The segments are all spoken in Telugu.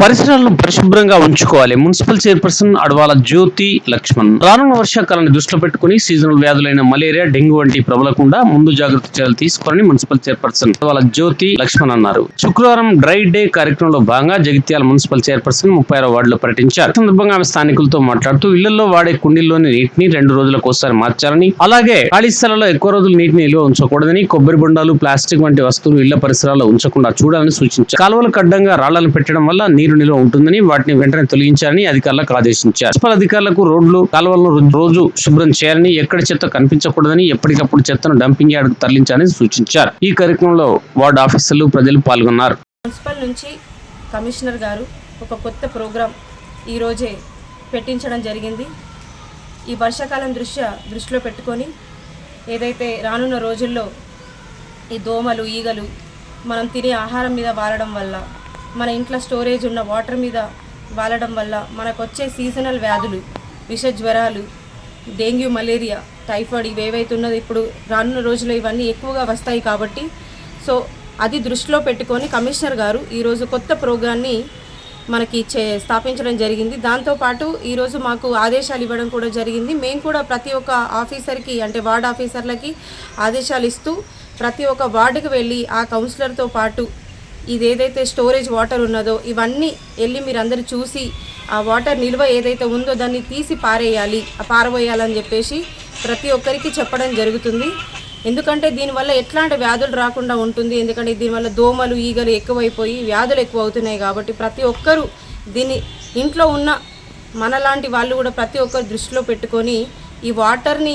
పరిసరాలను పరిశుభ్రంగా ఉంచుకోవాలి. Municipal chairperson Adavala Jyothi Laxman. రానున్న వర్షాకాలాన్ని దృష్టిలో పెట్టుకుని సీజనల్ వ్యాధులైన మలేరియా డెంగ్యూ వంటి ప్రబలకుండా ముందు జాగ్రత్త చర్యలు తీసుకోవాలని మున్సిపల్ చైర్పర్సన్ అడవాల జ్యోతి లక్ష్మణ్ అన్నారు. శుక్రవారం డ్రై డే కార్యక్రమంలో భాగంగా జగిత్యాల మున్సిపల్ చైర్పర్సన్ ముప్పై ఆరో వార్డులో పర్యటించారు. సందర్భంగా ఆమె స్థానికులతో మాట్లాడుతూ ఇళ్ళలో వాడే కుండీల్లోని నీటిని రెండు రోజులకు ఒకసారి మార్చాలని అలాగే ఖాళీ స్థలాల్లో ఎక్కువ రోజులు నీటిని నిల్వ ఉంచకూడదని కొబ్బరి బొండాలు ప్లాస్టిక్ వంటి వస్తువులు ఇళ్ళ పరిసరాల్లో ఉంచకుండా చూడాలని సూచించారు. కాలువలకు అడ్డంగా రాళ్ళను పెట్టడం వల్ల నీరు నిల్వ ఉంటుందని వాటిని వెంటనే తొలగించాలని అధికారులకు ఆదేశించారు. మున్సిపల్ అధికారులకు రోడ్లు కాలువలను రోజు శుభ్రం చేయాలని ఎక్కడ చెత్త కనిపించకూడదని ఎప్పటికప్పుడు చెత్తను డంపింగ్ యార్డ్కు తరలించాలని సూచించారు. ఈ కార్యక్రమంలో వార్డు ఆఫీసర్లు ప్రజలు పాల్గొన్నారు. మున్సిపల్ నుంచి కమిషనర్ గారు ఒక కొత్త ప్రోగ్రాం ఈరోజే పెట్టించడం జరిగింది. ఈ వర్షాకాలం దృష్ట్యా దృష్టిలో పెట్టుకొని ఏదైతే రానున్న రోజుల్లో ఈ దోమలు ఈగలు మనం తినే ఆహారం మీద వారడం వల్ల మన ఇంట్లో స్టోరేజ్ ఉన్న వాటర్ మీద వాలడం వల్ల మనకు వచ్చే సీజనల్ వ్యాధులు విష జ్వరాలు డెంగ్యూ మలేరియా టైఫాయిడ్ ఇవి ఏవైతే ఇప్పుడు రానున్న రోజుల్లో ఇవన్నీ ఎక్కువగా వస్తాయి కాబట్టి సో అది దృష్టిలో పెట్టుకొని కమిషనర్ గారు ఈరోజు కొత్త ప్రోగ్రాన్ని మనకి చే స్థాపించడం జరిగింది. దాంతోపాటు ఈరోజు మాకు ఆదేశాలు ఇవ్వడం కూడా జరిగింది. మేము కూడా ప్రతి ఒక్క ఆఫీసర్కి అంటే వార్డ్ ఆఫీసర్లకి ఆదేశాలు ఇస్తూ ప్రతి ఒక్క వార్డుకి వెళ్ళి ఆ కౌన్సిలర్తో పాటు ఇది ఏదైతే స్టోరేజ్ వాటర్ ఉన్నదో ఇవన్నీ వెళ్ళి మీరందరూ చూసి ఆ వాటర్ నిల్వ ఏదైతే ఉందో దాన్ని తీసి పారేయాలి పారబోయాలని చెప్పేసి ప్రతి ఒక్కరికి చెప్పడం జరుగుతుంది. ఎందుకంటే దీనివల్ల ఎట్లాంటి వ్యాధులు రాకుండా ఉంటుంది. ఎందుకంటే దీనివల్ల దోమలు ఈగలు ఎక్కువైపోయి వ్యాధులు ఎక్కువ అవుతున్నాయి కాబట్టి ప్రతి ఒక్కరూ దీన్ని ఇంట్లో ఉన్న మనలాంటి వాళ్ళు కూడా ప్రతి ఒక్కరు దృష్టిలో పెట్టుకొని ఈ వాటర్ని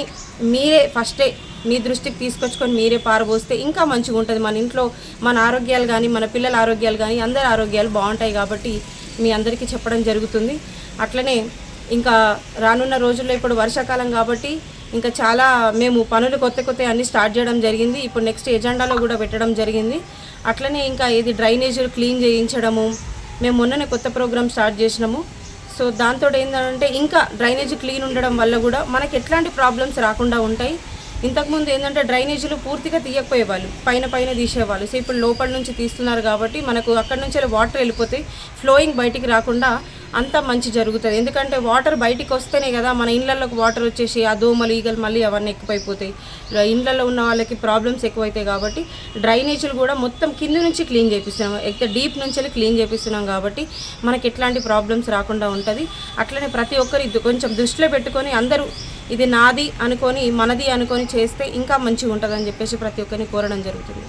మీరే ఫస్టే మీ దృష్టికి తీసుకొచ్చుకొని మీరే పారబోస్తే ఇంకా మంచిగా ఉంటుంది. మన ఇంట్లో మన ఆరోగ్యాలు కానీ మన పిల్లల ఆరోగ్యాలు కానీ అందరి ఆరోగ్యాలు బాగుంటాయి కాబట్టి మీ అందరికీ చెప్పడం జరుగుతుంది. అట్లనే ఇంకా రానున్న రోజుల్లో ఇప్పుడు వర్షాకాలం కాబట్టి ఇంకా చాలా మేము పనులు కొత్త కొత్త అన్నీ స్టార్ట్ చేయడం జరిగింది. ఇప్పుడు నెక్స్ట్ ఎజెండాలో కూడా పెట్టడం జరిగింది. అట్లనే ఇంకా ఇది డ్రైనేజీలు క్లీన్ చేయించడము మేము మొన్ననే కొత్త ప్రోగ్రామ్ స్టార్ట్ చేసినాము. సో దాంతో ఏంటంటే ఇంకా డ్రైనేజ్ క్లీన్ ఉండడం వల్ల కూడా మనకి ఎట్లాంటి ప్రాబ్లమ్స్ రాకుండా ఉంటాయి. ఇంతకుముందు ఏంటంటే డ్రైనేజీలు పూర్తిగా తీయకపోయేవాళ్ళు పైన పైన తీసేవాళ్ళు. సో ఇప్పుడు లోపల నుంచి తీస్తున్నారు కాబట్టి మనకు అక్కడ నుంచి వాటర్ వెళ్ళిపోతే ఫ్లోయింగ్ బయటికి రాకుండా అంత మంచి జరుగుతుంది. ఎందుకంటే వాటర్ బయటికి వస్తేనే కదా మన ఇళ్ళల్లోకి వాటర్ వచ్చేసి ఆ దోమలు ఈగలు మళ్ళీ అవన్నీ ఎక్కువైపోతాయి. ఇళ్ళల్లో ఉన్న వాళ్ళకి ప్రాబ్లమ్స్ ఎక్కువైతాయి కాబట్టి డ్రైనేజీలు కూడా మొత్తం కింద నుంచి క్లీన్ చేపిస్తున్నాం. అయితే డీప్ నుంచి క్లీన్ చేపిస్తున్నాం కాబట్టి మనకి ఎట్లాంటి ప్రాబ్లమ్స్ రాకుండా ఉంటుంది. అట్లనే ప్రతి ఒక్కరు కొంచెం దృష్టిలో పెట్టుకొని అందరూ ఇది నాది అనుకొని మనది అనుకొని చేస్తే ఇంకా మంచిగా ఉంటుందని చెప్పేసి ప్రతి ఒక్కరిని కోరడం జరుగుతుంది.